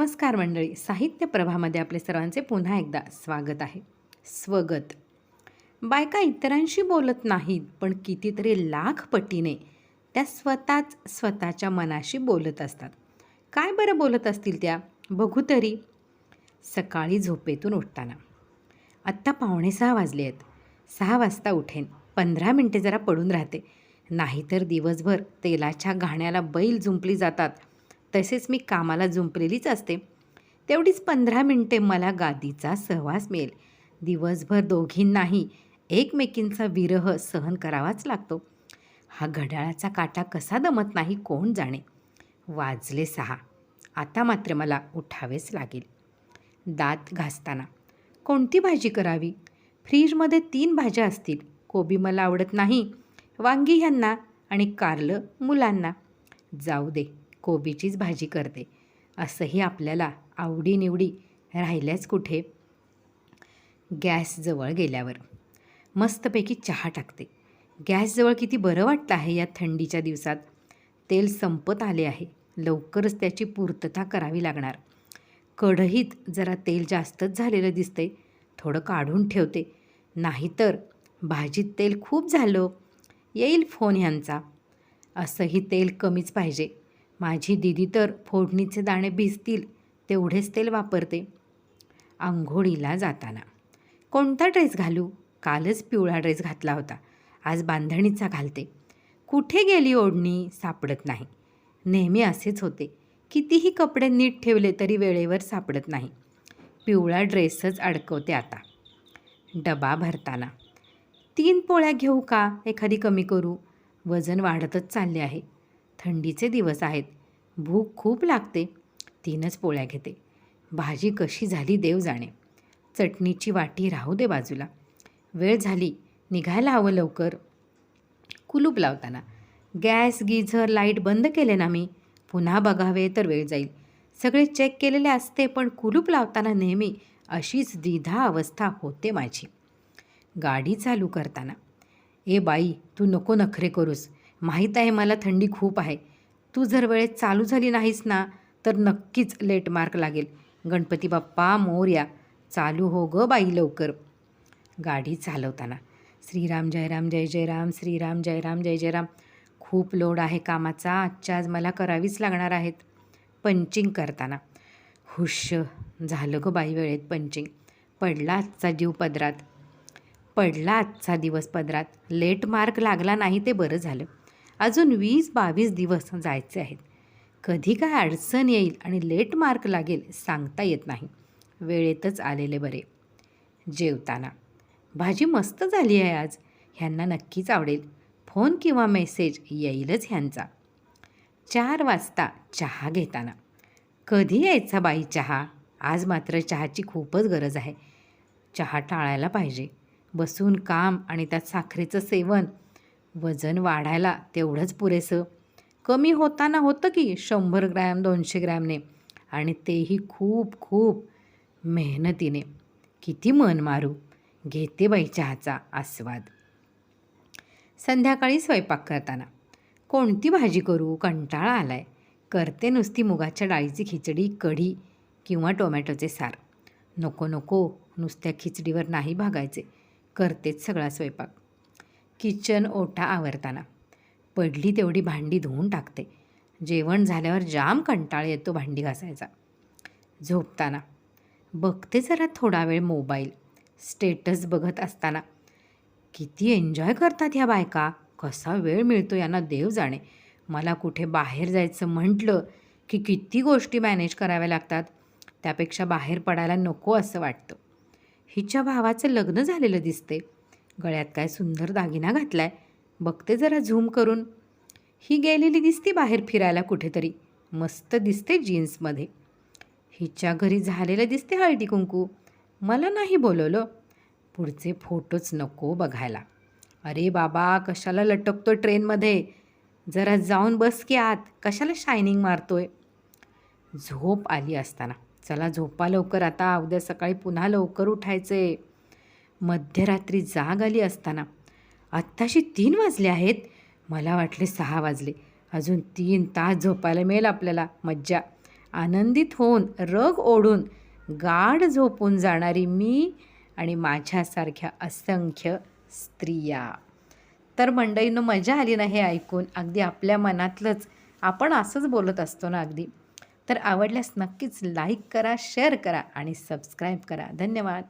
नमस्कार मंडळी. साहित्य प्रभामध्ये आपले सर्वांचे पुन्हा एकदा स्वागत आहे. स्वगत. बायका इतरांशी बोलत नाहीत पण कितीतरी लाख पटीने त्या स्वतःच स्वतःच्या मनाशी बोलत असतात. काय बरं बोलत असतील त्या? बघू तरी. सकाळी झोपेतून उठताना. आत्ता पावणे सहा वाजले आहेत. सहा वाजता उठेन. पंधरा मिनटे जरा पडून राहते. नाहीतर दिवसभर तेलाच्या घाण्याला बैल जुंपली जातात. तसेच मी कामाला जुंपलेलीच असते. तेवढीच पंधरा मिनटे मला गादीचा सहवास मिळेल. दिवसभर दोघींनाही एकमेकींचा विरह सहन करावाच लागतो. हा घड्याळाचा काटा कसा दमत नाही कोण जाणे. वाजले सहा. आता मात्र मला उठावेच लागेल. दात घासताना. कोणती भाजी करावी? फ्रीजमध्ये तीन भाज्या असतील. कोबी मला आवडत नाही. वांगी ह्यांना आणि कारलं मुलांना. जाऊ दे. कोबीचीच भाजी करते. असंही आपल्याला आवडीनिवडी राहिल्याच कुठे? गॅसजवळ गेल्यावर. मस्तपैकी चहा टाकते. गॅसजवळ किती बरं वाटतं आहे या थंडीच्या दिवसात? तेल संपत आले आहे. लवकरच त्याची पूर्तता करावी लागणार. कढईत जरा तेल जास्तच झालेलं दिसतंय. थोडं काढून ठेवते. नाहीतर भाजीत तेल खूप झालं. येईल फोन ह्यांचा. असंही तेल कमीच पाहिजे. माझी दिदी तर फोडणीचे दाणे भिजतील तेवढेच तेल वापरते. आंघोळीला जाताना. कोणता ड्रेस घालू? कालच पिवळा ड्रेस घातला होता. आज बांधणीचा घालते. कुठे गेली ओढणी? सापडत नाही. नेहमी असेच होते. कितीही कपडे नीट ठेवले तरी वेळेवर सापडत नाही. पिवळा ड्रेसच अडकवते आता. डबा भरताना. तीन पोळ्या घेऊ का? एखादी कमी करू. वजन वाढतच चालले आहे. थंडीचे दिवस आहेत. भूक खूप लागते. तीनच पोळ्या घेते. भाजी कशी झाली देव जाणे. चटणीची वाटी राहू दे बाजूला. वेळ झाली. निघायला हवं लवकर. कुलूप लावताना. गॅस गिझर लाइट बंद केले ना मी. पुन्हा बघावे तर वेळ जाईल. सगळे चेक केलेले असते पण कुलूप लावताना नेहमी अशीच द्विधा अवस्था होते माझी. गाडी चालू करताना. ए बाई तू नको नखरे करूस. माहीत आहे मला थंडी खूप आहे. तू जर वेळेत चालू झाली नाहीस ना तर नक्कीच लेट मार्क लागेल. गणपती बाप्पा मोर्या. चालू हो ग बाई लवकर. गाडी चालवताना. श्रीराम जय राम जय जय राम श्रीराम जय राम जय जय राम. खूप लोड आहे कामाचा आजच्या आज मला करावीच लागणार आहेत. पंचिंग करताना. हुश झालं ग बाई वेळेत पंचिंग. पडला आजचा जीव पदरात. पडला आजचा दिवस पदरात. लेट मार्क लागला नाही ते बरं झालं. अजून वीस बावीस दिवस जायचे आहेत. कधी काय अडचण येईल आणि लेट मार्क लागेल सांगता येत नाही. वेळेतच आलेले बरे. जेवताना. भाजी मस्त झाली आहे आज. ह्यांना नक्कीच आवडेल. फोन किंवा मेसेज येईलच ह्यांचा. चार वाजता चहा घेताना. कधी यायचा बाई चहा? आज मात्र चहाची खूपच गरज आहे. चहा टाळायला पाहिजे. बसून काम आणि त्यात साखरेचं सेवन. वजन वाढायला तेवढंच पुरेसं. कमी होताना होतं की शंभर ग्रॅम दोनशे ग्रॅमने. आणि तेही खूप खूप मेहनतीने. किती मन मारू? घेते बाई चहाचा आस्वाद. संध्याकाळी स्वयंपाक करताना. कोणती भाजी करू? कंटाळा आलाय. करते नुसती मुगाच्या डाळीची खिचडी कढी किंवा टोमॅटोचे सार. नको नको नुसत्या खिचडीवर नाही भागायचे. करतेच सगळा स्वयंपाक. किचन ओटा आवरताना. पडली तेवढी भांडी धुवून टाकते. जेवण झाल्यावर जाम कंटाळ येतो भांडी घासायचा. झोपताना. बघते जरा थोडा वेळ मोबाईल. स्टेटस बघत असताना. किती एन्जॉय करतात ह्या बायका. कसा वेळ मिळतो यांना देव जाणे. मला कुठे बाहेर जायचं म्हटलं की किती गोष्टी मॅनेज कराव्या लागतात. त्यापेक्षा बाहेर पडायला नको असं वाटतं. हिच्या भावाचं लग्न झालेलं दिसते गळ्यात काय सुंदर दागिना घातलाय. बघते जरा झूम करून. ही गेलेली दिसते बाहेर फिरायला कुठेतरी. मस्त दिसते जीन्समध्ये. हिच्या घरी झालेलं दिसते हळदी कुंकू. मला नाही बोलवलं. पुढचे फोटोच नको बघायला. अरे बाबा कशाला लटकतो ट्रेनमध्ये? जरा जाऊन बस की आत. कशाला शायनिंग मारतोय? झोप आली असताना. चला झोपा लवकर आता. उद्या सकाळी पुन्हा लवकर उठायचे मध्यरात्री जाग आली असताना. आत्ताशी तीन वाजले आहेत. मला वाटले सहा वाजले. अजून तीन तास झोपायला मिळेल आपल्याला मज्जा. आनंदित होऊन रग ओढून गाढ झोपून जाणारी मी आणि माझ्यासारख्या असंख्य स्त्रिया. तर मंडईनं मजा आली ना हे ऐकून? अगदी आपल्या मनातलंच. आपण असंच बोलत असतो ना अगदी. तर आवडल्यास नक्कीच लाईक करा शेअर करा आणि सबस्क्राईब करा. धन्यवाद.